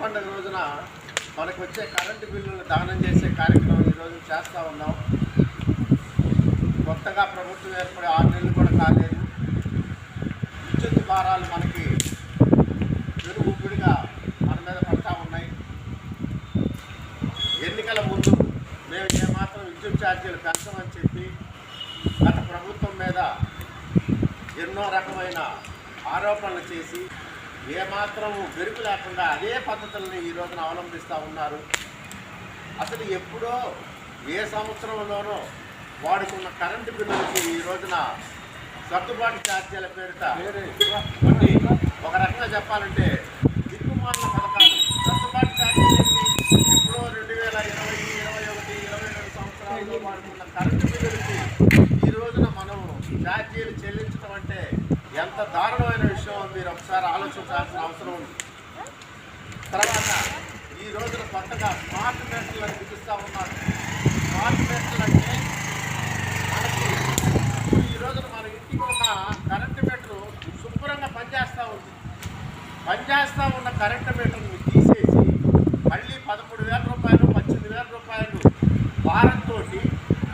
పండుగ రోజున మనకు వచ్చే కరెంటు బిల్లులు దానం చేసే కార్యక్రమం ఈరోజు చేస్తూ ఉన్నాం. కొత్తగా ప్రభుత్వం ఏర్పడి ఆరు నెలలు కూడా కాలేదు. విద్యుత్ భారాలు మనకి పెరుగుబడిగా మన మీద పడతా ఉన్నాయి. ఎన్నికల ముందు మేము ఏమాత్రం విద్యుత్ ఛార్జీలు పెంచమని చెప్పి గత ప్రభుత్వం మీద ఎన్నో రకమైన ఆరోపణలు చేసి ఏమాత్రం బెరుకు లేకుండా అదే పద్ధతుల్ని ఈ రోజున అవలంబిస్తూ ఉన్నారు. అసలు ఎప్పుడో ఏ సంవత్సరంలోనో వాడుకున్న కరెంటు బిల్లులకి ఈ రోజున సర్దుబాటు ఛార్జీల పేరిట ఒక రకంగా చెప్పాలంటే దిక్కుమాలిన పథకాలు. సర్దుబాటు ఛార్జీలు ఎప్పుడో రెండు వేల ఇరవై ఇరవై ఒకటి ఇరవై రెండు సంవత్సరాల్లో వాడుకున్న కరెంటు బిల్లులకి ఈ రోజున మనం ఛార్జీలు చెల్లించడం అంటే ఎంత దారుణమైన విషయం మీరు ఒకసారి ఆలోచించాల్సిన అవసరం ఉంది. తర్వాత ఈ రోజున కొత్తగా స్మార్ట్ మీటర్లు అని పిలుస్తూ ఉన్నారు. స్మార్ట్ మీటర్లు అంటే మనకి ఈ రోజున మన ఇంటికి ఉన్న కరెంటు మీటరు శుభ్రంగా పనిచేస్తూ ఉంది. పనిచేస్తూ ఉన్న కరెంటు మీటర్ని తీసేసి మళ్ళీ పదమూడు వేల రూపాయలు పద్దెనిమిది వేల రూపాయలు వారంతో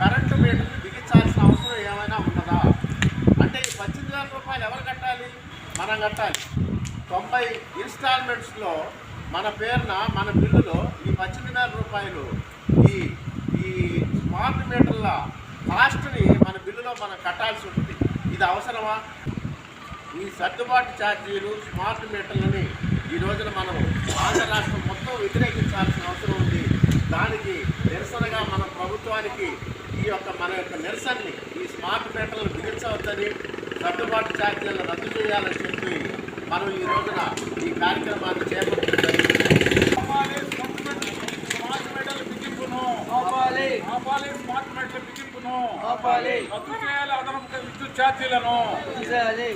కరెంటు మీటర్ని బిగించాల్సిన అవసరం ఏమైనా ఉన్నదా అంటే ఈ పద్దెనిమిది వేల రూపాయలు ఎవరు కట్టాలి? మనం కట్టాలి. తొంభై ఇన్స్టాల్మెంట్స్లో మన పేరున మన బిల్లులో ఈ పద్దెనిమిది వేల రూపాయలు ఈ ఈ స్మార్ట్ మీటర్ల కాస్ట్ని మన బిల్లులో మనం కట్టాల్సి ఉంటుంది. ఇది అవసరమా? ఈ సర్దుబాటు ఛార్జీలు స్మార్ట్ మీటర్లని ఈ రోజున మనం ఆంధ్ర రాష్ట్రం మొత్తం వ్యతిరేకించాల్సిన అవసరం ఉంది. దానికి నిరసనగా మన ప్రభుత్వానికి ఈ యొక్క మన యొక్క నిరసనని ఈ స్మార్ట్ మీటర్లను బిగించవద్దని సర్దుబాటు ఛార్జీలను రద్దు చేయాలని చెప్పి మనం ఈ రోజున ఈ కార్యక్రమాన్ని ఆపాలి. రద్దు చేయాలి. అదనపు విద్యుత్ ఛార్జీలను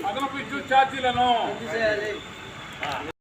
అదనపు విద్యుత్ ఛార్జీలను